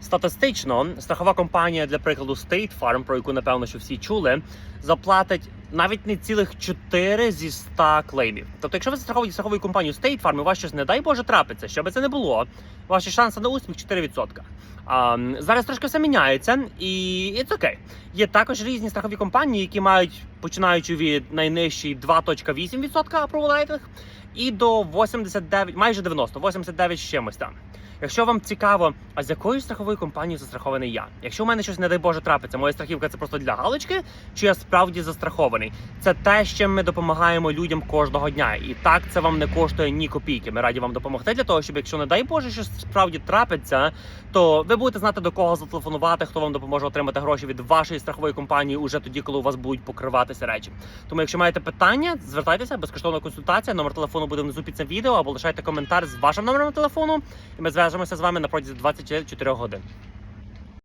Статистично, страхова компанія, для прикладу, State Farm, про яку напевно, що всі чули, заплатить навіть не цілих 4 зі 100 клеймів. Тобто, якщо ви застраховуєте страховою компанією State Farm, у вас щось, не дай Боже, трапиться, що би це не було, ваші шанси на успіх 4%. А, зараз трошки все міняється, і це окей. Є також різні страхові компанії, які мають починаючи від найнижчої 2.8% approval rating і до 89, майже 90, 89 з чимось там. Якщо вам цікаво, а з якою страховою компанією застрахований я? Якщо у мене щось, не дай Боже, трапиться, моя страхівка це просто для галочки, чи я справді застрахований? Це те, з чим ми допомагаємо людям кожного дня. І так це вам не коштує ні копійки. Ми раді вам допомогти для того, щоб якщо не дай Боже, щось справді трапиться, то ви будете знати до кого зателефонувати, хто вам допоможе отримати гроші від вашої страхової компанії уже тоді, коли у вас будуть покриватися речі. Тому, якщо маєте питання, звертайтеся, безкоштовна консультація. Номер телефону буде внизу під цим відео або лишайте коментар з вашим номером телефону, і ми зв'яжемося з вами на протязі 24 годин.